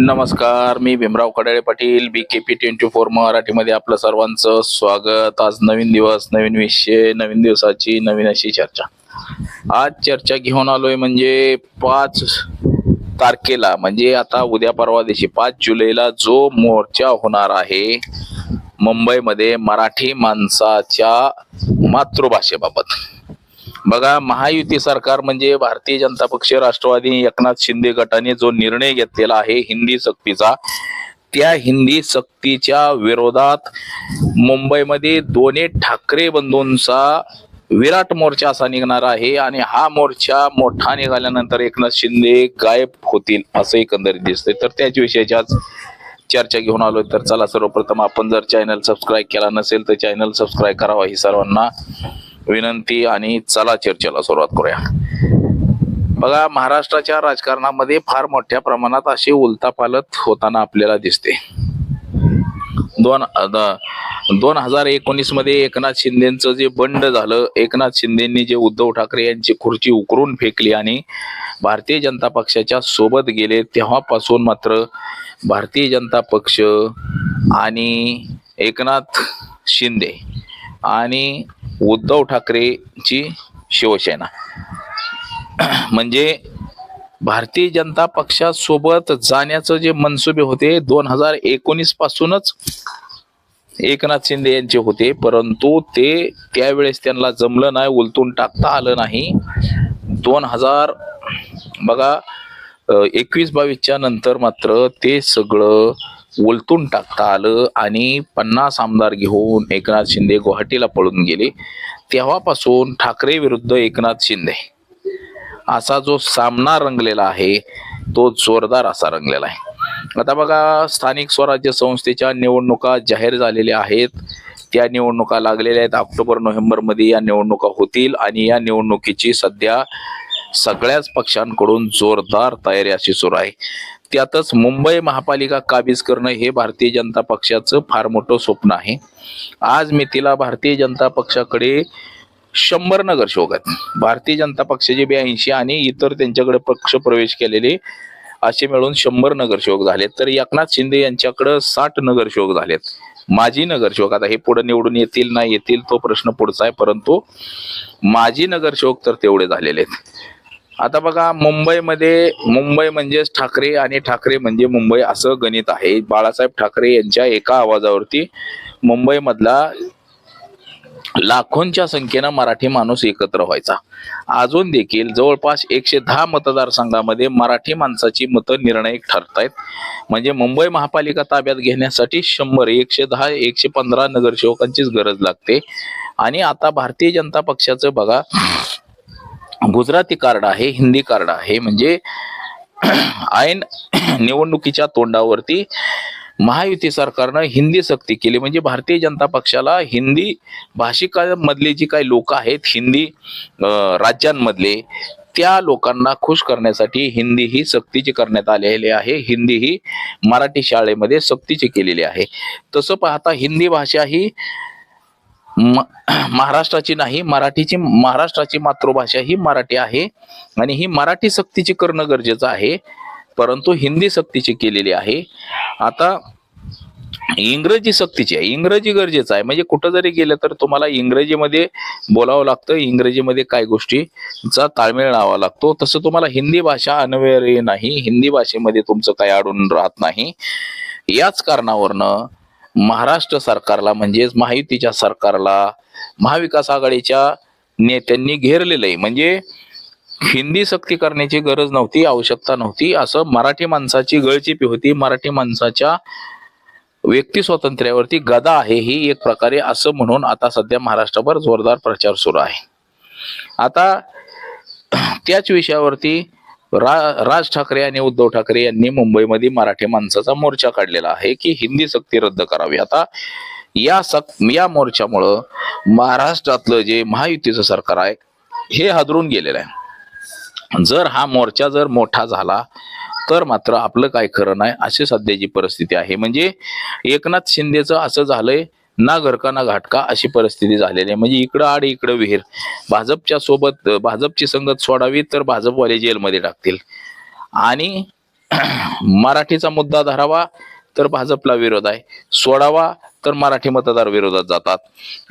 नमस्कार मी Bhimrao Kadale Patil B K P twenty four मराठीमध्ये आपलं सर्वांचं स्वागत. आज नवीन दिवस नवीन विषय नवीन दिवसाची नवीन अशी चर्चा. आज चर्चा घेऊन आलोय म्हणजे पाच तारखेला म्हणजे आता उद्या परवा दिवशी पाच जुलैला जो मोर्चा होणार आहे मुंबईमध्ये मराठी माणसाच्या मातृभाषेबाबत. बघा महायुती सरकार म्हणजे भारतीय जनता पक्ष राष्ट्रवादी एकनाथ शिंदे गटाने जो निर्णय घेतलेला आहे हिंदी सक्तीचा त्या हिंदी सक्तीच्या विरोधात मुंबईमध्ये दोन्ही ठाकरे बंधूंचा विराट मोर्चा असा निघणार आहे आणि हा मोर्चा मोठा निघाल्यानंतर एकनाथ शिंदे गायब होतील असं एकंदरीत दिसतंय. तर त्याच विषयाची आज चर्चा घेऊन आलो तर चला सर्वप्रथम आपण जर चॅनल सबस्क्राईब केला नसेल तर चॅनल सबस्क्राईब करावा ही सर्वांना विनंती आणि चला चर्चेला सुरुवात करूया. बघा महाराष्ट्राच्या राजकारणामध्ये फार मोठ्या प्रमाणात अशी उलतापालत होताना आपल्याला दिसते. दोन द- दोन हजार एकोणीसमध्ये एकनाथ शिंदेचं जे बंड झालं एकनाथ शिंदेनी जे उद्धव ठाकरे यांची खुर्ची उकरून फेकली आणि भारतीय जनता पक्षाच्या सोबत गेले तेव्हापासून मात्र भारतीय जनता पक्ष आणि एकनाथ शिंदे आणि उद्धव ठाकरेची शिवसेना. म्हणजे भारतीय जनता पक्षासोबत जाण्याचं जे मनसुबे होते दोन हजार एकोणीस पासूनच एकनाथ शिंदे यांचे होते. परंतु ते त्यावेळेस त्यांना जमलं नाही उलटून टाकता आलं नाही. दोन हजार बघा एकवीस बावीसच्या नंतर मात्र ते सगळं उलटून टाकता आलं आणि पन्नास आमदार घेऊन एकनाथ शिंदे गुवाहाटीला पळून गेले. तेव्हापासून ठाकरे विरुद्ध एकनाथ शिंदे. असा जो सामना रंगलेला आहे तो जोरदार असा रंगलेला आहे. आता बघा स्थानिक स्वराज्य संस्थेच्या निवडणुका जाहीर झालेल्या आहेत. त्या निवडणुका लागलेल्या आहेत. ऑक्टोबर नोव्हेंबरमध्ये या निवडणुका होतील आणि या निवडणुकीची सध्या सगळ्याच पक्षांकडून जोरदार तयारी अशी सुरू आहे. त्यातच मुंबई महापालिका काबीज करणं हे भारतीय जनता पक्षाचं फार मोठं स्वप्न आहे. आज मी तिला भारतीय जनता पक्षाकडे शंभर नगरसेवक आहेत भारतीय जनता पक्षाचे ब्याऐंशी आणि इतर त्यांच्याकडे पक्ष प्रवेश केलेले असे मिळून शंभर नगरसेवक झालेत. तर एकनाथ शिंदे यांच्याकडे साठ नगरसेवक झालेत. माजी नगरसेवक आता हे पुढे निवडून येतील नाही येतील तो प्रश्न पुढचा आहे. परंतु माजी नगरसेवक तर तेवढे झालेले आहेत. आता बघा मुंबईमध्ये मुंबई म्हणजेच ठाकरे आणि ठाकरे म्हणजे मुंबई असं गणित आहे. बाळासाहेब ठाकरे यांच्या एका आवाजावरती मुंबईमधला लाखोंच्या संख्येनं मराठी माणूस एकत्र व्हायचा. अजून देखील जवळपास एकशे दहा मतदारसंघामध्ये मराठी माणसाची मतं निर्णायक ठरतायत. म्हणजे मुंबई महापालिका ताब्यात घेण्यासाठी शंभर एकशे दहा एकशे पंधरा नगरसेवकांचीच गरज लागते. आणि आता भारतीय जनता पक्षाचं बघा गुजराती कार्ड आहे हिंदी कार्ड आहे. म्हणजे ऐन निवडणुकीच्या तोंडावरती महायुती सरकारनं हिंदी सक्ती केली. म्हणजे भारतीय जनता पक्षाला हिंदी भाषिकांमधले जी काही लोक आहेत हिंदी राज्यांमधले त्या लोकांना खुश करण्यासाठी हिंदी ही सक्तीची करण्यात आलेली आहे. हिंदी ही मराठी शाळेमध्ये सक्तीची केलेली आहे. तसं पाहता हिंदी भाषा ही महाराष्ट्राची नाही मराठीची महाराष्ट्राची मातृभाषा ही मराठी आहे. आणि ही मराठी सक्तीची करणं गरजेचं आहे. परंतु हिंदी सक्तीची केलेली आहे. आता इंग्रजी सक्तीची आहे. इंग्रजी गरजेचं आहे. म्हणजे कुठं जरी गेलं तर तुम्हाला इंग्रजीमध्ये बोलावं लागतं. इंग्रजीमध्ये काय गोष्टीचा ताळमेळ लावा लागतो. तसं तुम्हाला हिंदी भाषा अनवेळी नाही. हिंदी भाषेमध्ये तुमचं काय अडून राहत नाही. याच कारणावरनं महाराष्ट्र सरकारला म्हणजेच महायुतीच्या सरकारला महाविकास आघाडीच्या नेत्यांनी घेरलेलं आहे. म्हणजे हिंदी सक्ती करण्याची गरज नव्हती आवश्यकता नव्हती. असं मराठी माणसाची गळचिपी होती. मराठी माणसाच्या व्यक्ती स्वातंत्र्यावरती गदा आहे ही एक प्रकारे असं म्हणून आता सध्या महाराष्ट्रभर जोरदार प्रचार सुरू आहे. आता त्याच विषयावरती रा राज ठाकरे आणि उद्धव ठाकरे यांनी मुंबईमध्ये मराठी माणसाचा मोर्चा काढलेला आहे की हिंदी सक्ती रद्द करावी. आता या सक या मोर्चामुळं महाराष्ट्रातलं जे महायुतीचं सरकार आहे हे हादरून गेलेलं आहे. जर हा मोर्चा जर मोठा झाला तर मात्र आपलं काय खरं नाही अशी सध्याची परिस्थिती आहे. म्हणजे एकनाथ शिंदेचं असं झालंय ना घरका ना घाटका अशी परिस्थिती झालेली आहे. म्हणजे इकडं आड इकडं विहीर. भाजपच्या सोबत भाजपची संगत सोडावी तर भाजपवाले जेलमध्ये टाकतील. आणि मराठीचा मुद्दा धरावा तर भाजपला विरोध आहे. सोडावा तर मराठी मतदार विरोधात जातात.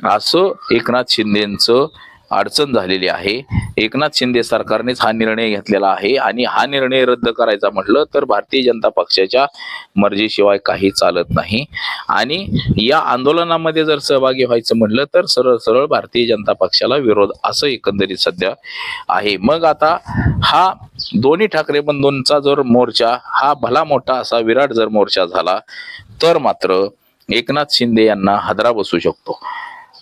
असं एकनाथ शिंदेचं अडचण झालेली आहे. एकनाथ शिंदे सरकारनेच हा निर्णय घेतलेला आहे आणि हा निर्णय रद्द करायचा म्हटलं तर भारतीय जनता पक्षाच्या मर्जीशिवाय काही चालत नाही. आणि या आंदोलनामध्ये जर सहभागी व्हायचं म्हटलं तर सरळ सरळ भारतीय जनता पक्षाला विरोध असं एकंदरीत सध्या आहे. मग आता हा दोन्ही ठाकरे बंधूंचा जर मोर्चा हा भला मोठा असा विराट जर मोर्चा झाला तर मात्र एकनाथ शिंदे यांना हादरा बसू शकतो.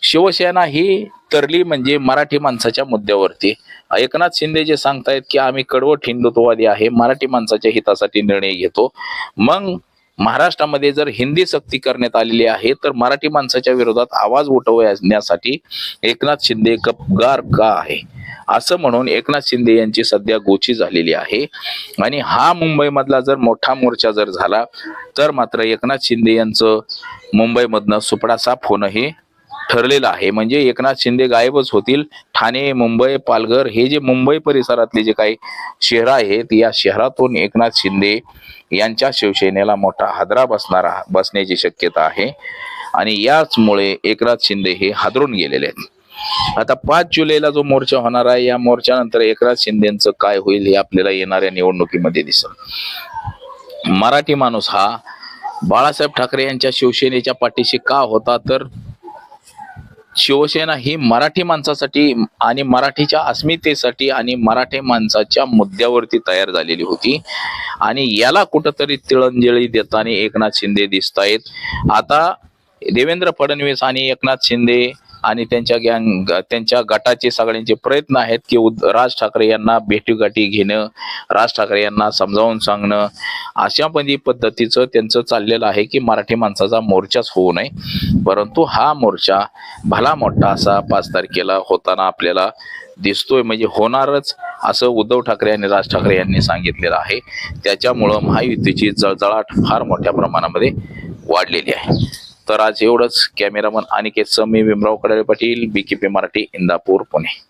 शिवसेना ही तरली म्हणजे मराठी माणसाच्या मुद्द्यावरती. एकनाथ शिंदे जे सांगतायत की आम्ही कडवट हिंदुत्ववादी आहे मराठी माणसाच्या हितासाठी निर्णय घेतो. मग महाराष्ट्रामध्ये जर हिंदी सक्ती करण्यात आलेली आहे तर मराठी माणसाच्या विरोधात आवाज उठवण्यासाठी एकनाथ शिंदे गपगार का आहे? असं म्हणून एकनाथ शिंदे यांची सध्या गोची झालेली आहे. आणि हा मुंबईमधला जर मोठा मोर्चा जर झाला तर मात्र एकनाथ शिंदे यांचं मुंबईमधनं सुपडा साफ होणं हे ठरलेलं आहे. म्हणजे एकनाथ शिंदे गायबच होतील. ठाणे मुंबई पालघर हे जे मुंबई परिसरातले जे काही शहरं आहेत या शहरातून एकनाथ शिंदे यांच्या शिवसेनेला मोठा हादरा बसणारा बसण्याची शक्यता आहे. आणि याचमुळे एकनाथ शिंदे हे हादरून गेलेले आहेत. आता पाच जुलैला जो मोर्चा होणार आहे या मोर्चानंतर एकनाथ शिंदेचं काय होईल हे आपल्याला येणाऱ्या निवडणुकीमध्ये दिसेल. मराठी माणूस हा बाळासाहेब ठाकरे यांच्या शिवसेनेच्या पाठीशी का होता तर शिवसेना ही मराठी माणसासाठी आणि मराठीच्या अस्मितेसाठी आणि मराठी माणसाच्या मुद्द्यावरती तयार झालेली होती. आणि याला कुठंतरी तिळंजळी देताना एकनाथ शिंदे दिसत आहेत आता देवेंद्र फडणवीस आणि एकनाथ शिंदे आणि त्यांच्या गँग त्यांच्या गटाचे सगळ्यांचे प्रयत्न आहेत की उद- राज ठाकरे यांना भेटीगाठी घेणं राज ठाकरे यांना समजावून सांगणं अशा पदी पद्धतीचं त्यांचं चाललेलं आहे की मराठी माणसाचा मोर्चाच होऊ नये. परंतु हा मोर्चा भला मोठा असा पाच तारखेला होताना आपल्याला दिसतोय म्हणजे होणारच असं उद्धव ठाकरे आणि राज ठाकरे यांनी सांगितलेलं आहे. त्याच्यामुळं महायुतीची जळजळाट फार मोठ्या प्रमाणामध्ये वाढलेली आहे. तर आज एवढंच. Cameraman Aniket Sami Bhimrao Kadale Patil BKP Marathi Indapur Pune.